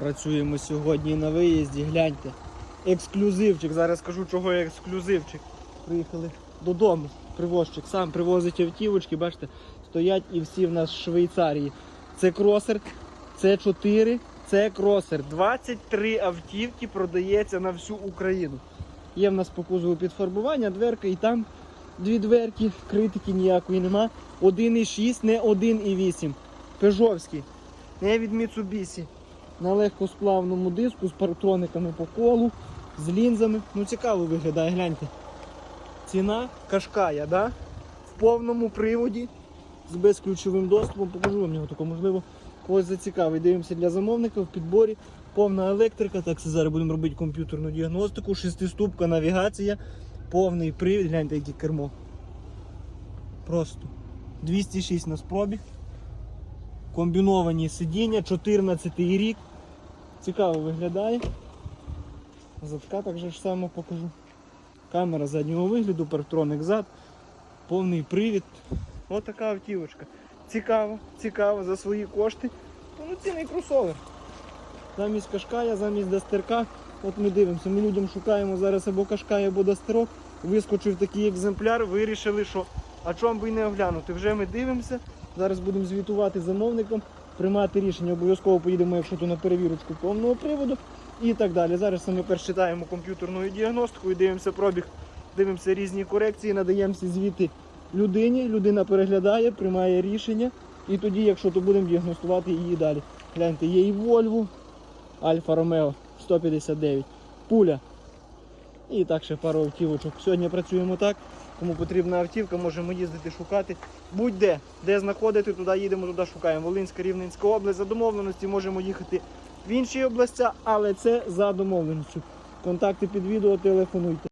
Працюємо сьогодні на виїзді, гляньте. Ексклюзивчик. Зараз скажу, чого я ексклюзивчик. Приїхали додому. Привозчик сам привозить автівочки, бачите, стоять і всі в нас з Швейцарії. Це кросер, це 4, це кросер. 23 автівки продається на всю Україну. Є в нас по кузову підфарбування, дверка і там дві дверки, критики ніякої нема. 1,6, не 1,8. Пежовський, не від Mitsubishi на легкосплавному диску з парктрониками по колу, з лінзами. Ну цікаво виглядає, гляньте. Ціна кашкая, да? в повному приводі з безключовим доступом. Покажу вам його тако, можливо, когось зацікавить. Дивимося для замовника в підборі. Повна електрика, так це зараз будемо робити комп'ютерну діагностику, шестиступка навігація, повний привід, гляньте, яке кермо. Просто 206 на пробіг. Комбіновані сидіння, 14 рік. Цікаво виглядає. Задка так же ж само покажу. Камера заднього вигляду, парктроник зад, повний привід. Ось така автівочка. Цікаво, цікаво за свої кошти. Повноцінний кросовер. Замість кашкая, замість дастерка. От ми дивимося, ми людям шукаємо зараз або кашкай, або дастерок. Вискочив такий екземпляр, вирішили, що а чому би і не оглянути. Вже ми дивимося. Зараз будемо звітувати замовникам, приймати рішення. Обов'язково поїдемо, якщо то на перевірочку повного приводу і так далі. Зараз ми перш читаємо комп'ютерну діагностику і дивимося пробіг, дивимося різні корекції, надаємо всі звіти людині. Людина переглядає, приймає рішення. І тоді, якщо то будемо діагностувати її далі. Гляньте, є і Volvo, Альфа Ромео 159, пуля. І так ще пару автівочок. Сьогодні працюємо так. Кому потрібна автівка, можемо їздити шукати. Будь-де, де знаходити, туди їдемо, туди шукаємо. Волинська, Рівненська область. За домовленості можемо їхати в інші області, але це за домовленістю. Контакти під відео, телефонуйте.